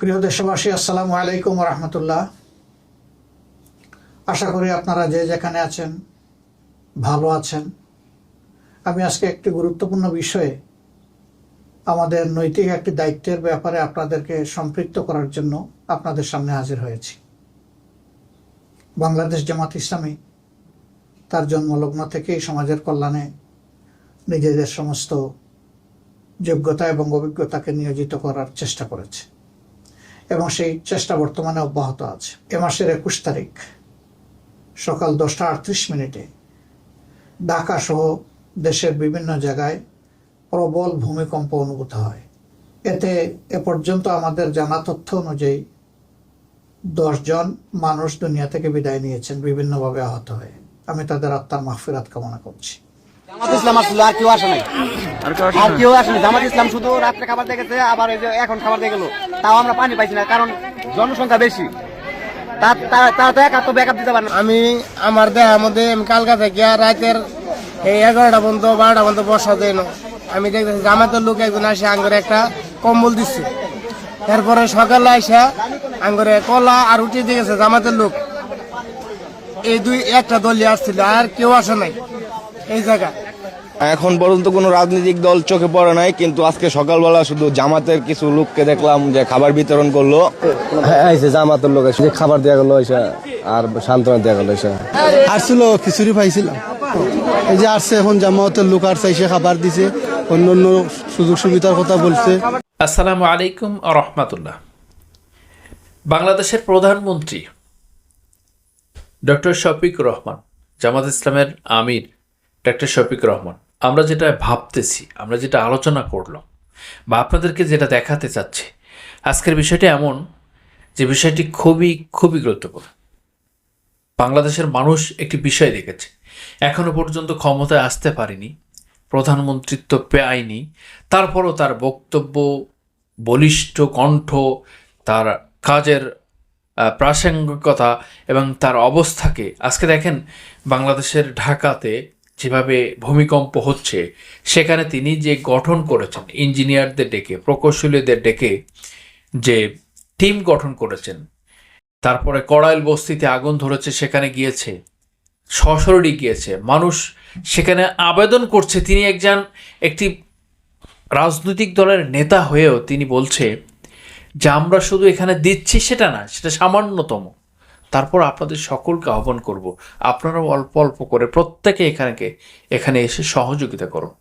প্রিয় দেশবাসী, আসসালামু আলাইকুম রহমতুল্লাহ আশা করি আপনারা যে যেখানে আছেন, ভালো আছেন। আমি আজকে একটি গুরুত্বপূর্ণ বিষয়ে আমাদের নৈতিক একটি দায়িত্বের ব্যাপারে আপনাদেরকে সম্পৃক্ত করার জন্য আপনাদের সামনে হাজির হয়েছি। বাংলাদেশ জামাত ইসলামী তার জন্মলগ্ন থেকেই সমাজের কল্যাণে নিজেদের সমস্ত যোগ্যতা এবং অভিজ্ঞতাকে নিয়োজিত করার চেষ্টা করেছে। এবং সেই চেষ্টা বর্তমানে অব্যাহত আছে। এ মাসের একুশ তারিখ সকাল দশটা আটত্রিশ মিনিটে ঢাকা সহ দেশের বিভিন্ন জায়গায় প্রবল ভূমিকম্প অনুভূত হয়। এতে এ পর্যন্ত আমাদের জানা তথ্য অনুযায়ী দশজন মানুষ দুনিয়া থেকে বিদায় নিয়েছেন, বিভিন্নভাবে আহত হয়ে। আমি তাদের আত্মার মাহফিরাত কামনা করছি। ইসলাম আসলে আর কেউ আসে নাই? আর কেউ আসে নাই জামাত ইসলাম শুধু রাত্রে খাবার দেখেছে আবার এই যে এখন খাবার দিয়ে গেল। তাও আমরা পানি পাইছি না কারণ জনসংখ্যা বেশি। তার তো একা তো ব্যাকআপ দিতে পারে না। আমি আমার দেহার মধ্যে আমি কালকা থেকে রাতের এই এগারোটা পর্যন্ত বারোটা পর্যন্ত বসা দেয় না। আমি দেখতেছি জামাতের লোক একজন আসে আঙ্গরে একটা কম্বল দিচ্ছে। এরপরে সকালে আসা আঙ্গরে কলা আর উঠিয়ে দিয়ে গেছে জামাতের লোক। এই দুই একটা দলই আসছিল আর কেউ আসে নাই। এই জায়গা এখন পর্যন্ত কোনো রাজনৈতিক দল চোখে পড়ে নাই কিন্তু আজকে সকালবেলা শুধু জামাতের কিছু লোককে দেখলাম যে খাবার বিতরণ করল। হ্যাঁ জামাতের লোক এসে খাবার দেওয়া গেল এসে আর সান্ত্বনা দেওয়া গেল এসে। আসছিল খিচুড়ি পাইছিলাম। এই যে আসছে এখন জামাতের লোক আর চাইছে খাবার দিছে অন্য অন্য সুযোগ সুবিধার কথা বলছে। আসসালামু আলাইকুম রহমতুল্লাহ। বাংলাদেশের প্রধানমন্ত্রী ডক্টর শফিক রহমান জামাত ইসলামের আমির ডক্টর শফিক রহমান আমরা যেটা ভাবতেছি, আমরা যেটা আলোচনা করলাম বা আপনাদেরকে যেটা দেখাতে চাচ্ছি, আজকের বিষয়টি এমন যে বিষয়টি খুবই খুবই গুরুত্বপূর্ণ। বাংলাদেশের মানুষ একটি বিষয় দেখেছে। এখনও পর্যন্ত ক্ষমতায় আসতে পারেনি, প্রধানমন্ত্রিত্ব পায়নি তারপরও তার বক্তব্য, বলিষ্ঠ কণ্ঠ, তার কাজের প্রাসঙ্গিকতা এবং তার অবস্থাকে, আজকে দেখেন বাংলাদেশের ঢাকাতে যেভাবে ভূমিকম্প হচ্ছে, সেখানে তিনি যে গঠন করেছেন, ইঞ্জিনিয়ারদের ডেকে, প্রকৌশলীদের ডেকে যে টিম গঠন করেছেন, তারপরে কড়াইল বস্তিতে আগুন ধরেছে, সেখানে গিয়েছে সশরীরই গিয়েছে, মানুষ সেখানে আবেদন করছে। তিনি একজন, একটি রাজনৈতিক দলের নেতা হয়েও তিনি বলছে যে, আমরা শুধু এখানে দিচ্ছি সেটা না, সেটা সামান্যতম। তারপর আপনাদের সকলকে আহ্বান করব, আপনারাও অল্প অল্প করে প্রত্যেকে এখানে এখানে এসে সহযোগিতা করুন।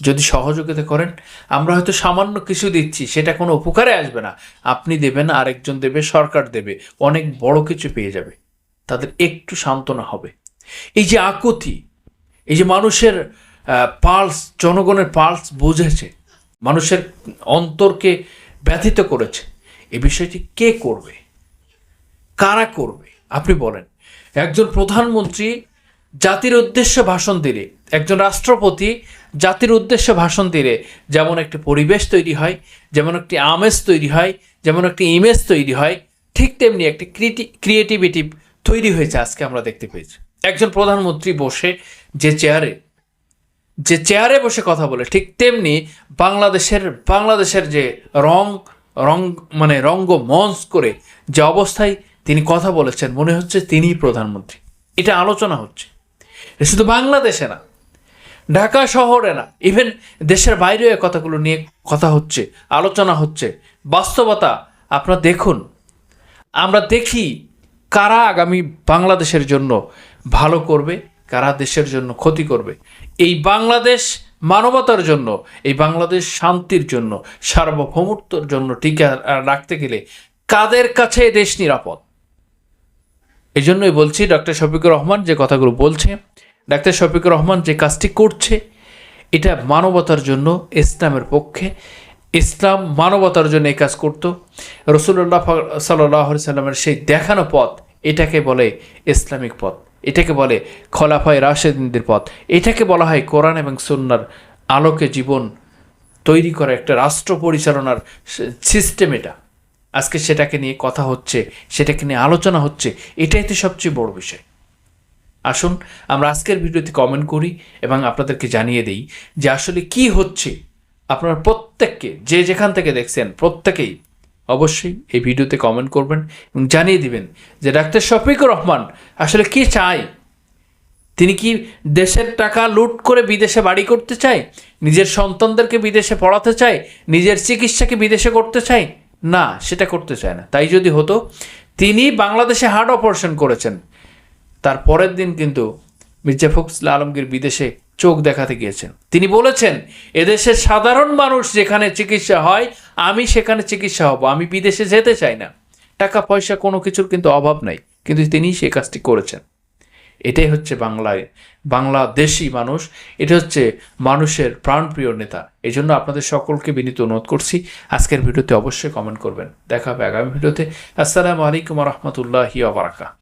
যদি সহযোগিতা করেন, আমরা হয়তো সামান্য কিছু দিচ্ছি, সেটা কোনো উপকারে আসবে না। আপনি দেবেন, আরেকজন দেবে, সরকার দেবে, অনেক বড় কিছু পেয়ে যাবে। তাদের একটু সান্ত্বনা হবে। এই যে আকুতি, এই যে মানুষের পালস, জনগণের পালস বুঝেছে, মানুষের অন্তরকে ব্যথিত করেছে, এ বিষয়টি কে করবে? কারা করবে? আপনি বলেন। একজন প্রধানমন্ত্রী জাতির উদ্দেশ্যে ভাষণ দিলে, একজন রাষ্ট্রপতি জাতির উদ্দেশ্যে ভাষণ দিলে যেমন একটি পরিবেশ তৈরি হয়, যেমন একটি আমেজ তৈরি হয়, যেমন একটি ইমেজ তৈরি হয়, ঠিক তেমনি একটি ক্রিয়েটিভিটি তৈরি হয়েছে আজকে আমরা দেখতে পেয়েছি। একজন প্রধানমন্ত্রী বসে যে চেয়ারে যে চেয়ারে বসে কথা বলে, ঠিক তেমনি বাংলাদেশের বাংলাদেশের যে রং রং মানে রঙ্গ মঞ্চ করে যে অবস্থায় তিনি কথা বলেছেন, মনে হচ্ছে তিনিই প্রধানমন্ত্রী। এটা আলোচনা হচ্ছে। শুধু বাংলাদেশে না, ঢাকা শহরে না ইভেন দেশের বাইরেও এ কথাগুলো নিয়ে কথা হচ্ছে, আলোচনা হচ্ছে। বাস্তবতা আপনারা দেখুন, আমরা দেখি কারা আগামী বাংলাদেশের জন্য ভালো করবে, কারা দেশের জন্য ক্ষতি করবে। এই বাংলাদেশ মানবতার জন্য, এই বাংলাদেশ শান্তির জন্য, সার্বভৌমত্বর জন্য টিকা রাখতে গেলে কাদের কাছে দেশ নিরাপদ? এই জন্যই বলছি ডক্টর শফিকুর রহমান যে কথাগুলো বলছে, ডাক্তার শফিকুর রহমান যে কাজটি করছে, এটা মানবতার জন্য, ইসলামের পক্ষে, ইসলাম মানবতার জন্য এই কাজ করতো। রসুল্লাহ সাল্লাহ সাল্লামের সেই দেখানো পথ, এটাকে বলে ইসলামিক পথ। এটাকে বলে খলাফায় রাশেদিনদের পথ। এটাকে বলা হয় কোরআন এবং সুন্নার আলোকে জীবন তৈরি করা একটা রাষ্ট্র পরিচালনার সিস্টেম এটা। আজকে সেটাকে নিয়ে কথা হচ্ছে, সেটাকে নিয়ে আলোচনা হচ্ছে, এটাই তো সবচেয়ে বড় বিষয়। আসুন, আমরা আজকের ভিডিওতে কমেন্ট করি এবং আপনাদেরকে জানিয়ে দিই যে আসলে কি হচ্ছে। আপনার প্রত্যেককে, যে যেখান থেকে দেখছেন, প্রত্যেকেই অবশ্যই এই ভিডিওতে কমেন্ট করবেন এবং জানিয়ে দিবেন যে ডাক্তার শফিকুর রহমান আসলে কি চায়? তিনি কি দেশের টাকা লুট করে বিদেশে বাড়ি করতে চায়? নিজের সন্তানদেরকে বিদেশে পড়াতে চায়? নিজের চিকিৎসাকে বিদেশে করতে চায়? না, সেটা করতে চায় না। তাই যদি হতো, তিনি বাংলাদেশে হার্ট অপারেশন করেছেন। তার পরের দিন কিন্তু মির্জা ফখরুল আলমগীর বিদেশে চোখ দেখাতে গিয়েছেন। তিনি বলেছেন, এদেশের সাধারণ মানুষ যেখানে চিকিৎসা হয়, আমি সেখানে চিকিৎসা হব। আমি বিদেশে যেতে চাই না। টাকা, পয়সা কোনো কিছুর কিন্তু অভাব নাই। কিন্তু তিনি সেই কাজটি করেছেন। এটাই হচ্ছে বাংলায় বাংলাদেশি মানুষ, এটা হচ্ছে মানুষের প্রাণপ্রিয় নেতা। এই জন্য আপনাদের সকলকে বিনীত অনুরোধ করছি, আজকের ভিডিওতে অবশ্যই কমেন্ট করবেন। দেখা হবে আগামী ভিডিওতে। আসসালামু আলাইকুম রহমতুল্লাহি আবরাকা